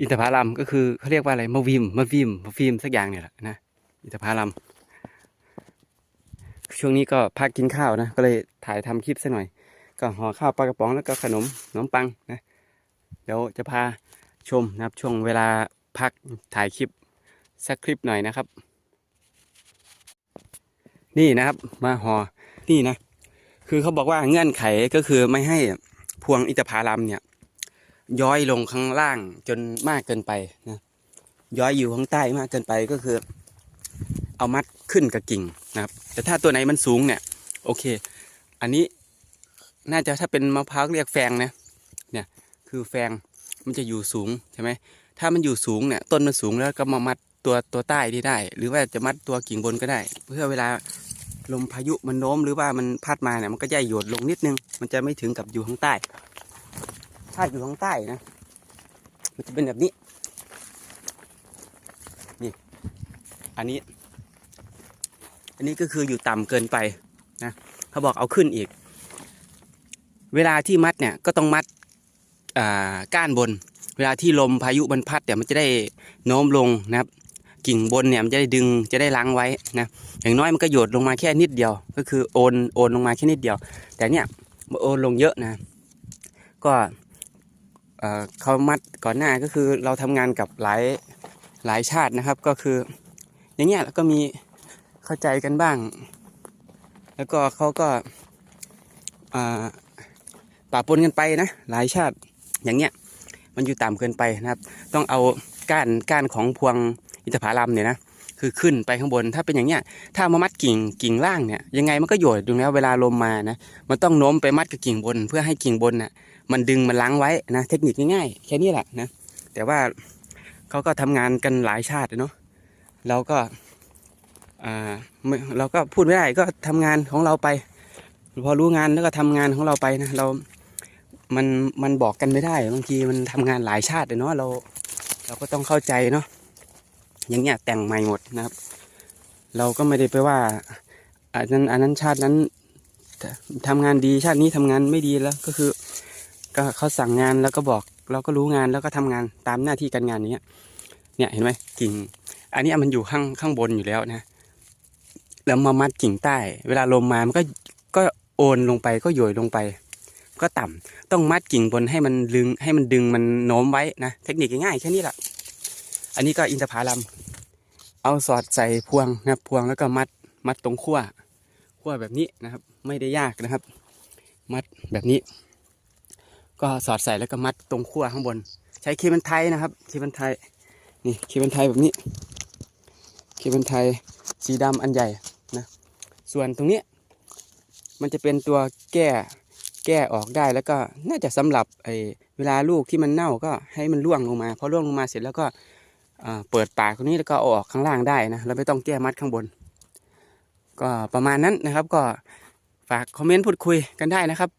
อินทผลัมก็คือเขาเรียกว่าอะไรมะวิมมะวิมมะวิมสักอย่างเนี่ยแหละนะอินทผลัมช่วงนี้ก็พักกินข้าวนะ ก็เลยถ่ายทำคลิปซะหน่อย ก็ห่อข้าวปลากระป๋องแล้วก็ขนมขนมปังนะเดี๋ยวจะพาชมนะครับช่วงเวลาพักถ่ายคลิปสักคลิปหน่อยนะครับ นี่นะครับมาห่อนี่นะ คือเขาบอกว่าเงื่อนไขก็คือไม่ให้พวงอินทผลัมเนี่ย ย้อยลงข้างล่างจนมากเกินไปนะย้อยอยู่ข้างใต้มากเกินไปก็คือ เอามัดขึ้นกับกิ่งนะครับ แต่ถ้าตัวไหนมันสูงเนี่ย โอเค อันนี้น่าจะถ้าเป็นมะพร้าวเรียกแฟงนะเนี่ยคือแฟงมันจะอยู่สูงใช่ไหมถ้ามันอยู่สูงเนี่ยต้นมันสูงแล้วก็มามัดตัวตัวใต้ที่ได้ หรือว่าจะมัดตัวกิ่งบนก็ได้ เพื่อเวลาลมพายุมันโน้มหรือว่ามันพัดมาเนี่ยมันก็จะหยดลงนิดนึง มันจะไม่ถึงกับอยู่ข้างใต้ ถ้าอยู่ข้างใต้นะ มันจะเป็นแบบนี้ นี่ อันนี้ อันนี้ก็คืออยู่ต่ำเกินไปนะเขาบอกเอาขึ้นอีก เวลาที่มัดเนี่ยก็ต้องมัดอ่าก้านบน เวลาที่ลมพายุมันพัดเนี่ยมันจะได้โน้มลงนะครับ กิ่งบนเนี่ยมันจะได้ดึงจะได้ล้างไว้นะอย่างน้อยมันก็โยดลงมาแค่นิดเดียว ก็คือโอนโอนลงมาแค่นิดเดียว แต่เนี่ยโอนลงเยอะนะ ก็ เขามัดก่อนหน้าก็คือเราทำงานกับหลายหลายชาตินะครับ ก็คือ อย่างเงี้ยแล้วก็มีเข้าใจกันบ้าง แล้วก็เขาก็อ่าปะปนกันไปนะ หลายชาติอย่างเงี้ยมันอยู่ต่ำเกินไปนะครับ ต้องเอาก้านก้านของพวงอินทผลัมเนี่ยนะ คือขึ้นไปข้างบน ถ้าเป็นอย่างเงี้ย ถ้ามามัดกิ่งกิ่งล่างเนี่ยยังไงมันก็โยดอยู่แล้วเวลาลมมานะ มันต้องโน้มไปมัดกับกิ่งบน เพื่อให้กิ่งบนน่ะ มันดึงมันล้างไว้นะ เทคนิคง่ายๆแค่นี้แหละนะ แต่ว่าเขาก็ทำงานกันหลายชาติเนาะ เราก็อ่าเราก็พูดไม่ได้ก็ทำงานของเราไป พอรู้งานแล้วก็ทำงานของเราไปนะเรา มันมันบอกกันไม่ได้บางทีมันทำงานหลายชาติเนาะเรา เราก็ต้องเข้าใจเนาะ อย่างเงี้ยแต่งใหม่หมดนะครับ เราก็ไม่ได้ไปว่าอันนั้นอันนั้นชาตินั้นทำงานดีชาตินี้ทำงานไม่ดีแล้วก็คือ ก็เขาสั่งงานแล้วก็บอก เราก็รู้งานแล้วก็ทำงานตามหน้าที่การงานอย่างเงี้ยเนี่ยเห็นไหมกิ่ง อันนี้มันอยู่ข้างข้างบนอยู่แล้วนะแล้วมามัดกิ่งใต้ เวลาลมมามันก็ก็โอนลงไปก็โยยลงไป ก็ต่ำต้องมัดกิ่งบนให้มันดึงให้มันดึงมันโน้มไว้นะเทคนิคง่ายแค่นี้แหละ อันนี้ก็อินทผลัม เอาสอดใส่พวงนะครับพวงแล้วก็มัดมัดตรงขั้วขั้วแบบนี้นะครับ ไม่ได้ยากนะครับ มัดแบบนี้ ก็สอดใส่แล้วก็มัดตรงขั้วข้างบน ใช้เคเบิลไทยนะครับเคเบิลไทยนี่เคเบิลไทยแบบนี้เคเบิลไทยสีดำอันใหญ่นะส่วนตรงนี้มันจะเป็นตัวแก้แก้ออกได้แล้วก็น่าจะสำหรับไอเวลาลูกที่มันเน่าก็ให้มันร่วงลงมาพอร่วงลงมาเสร็จแล้วก็ เปิดปากตรงนี้แล้วก็ออกข้างล่างได้นะเราไม่ต้องแก้มัดข้างบน ก็ประมาณนั้นนะครับ ก็ฝากคอมเมนต์พูดคุยกันได้นะครับ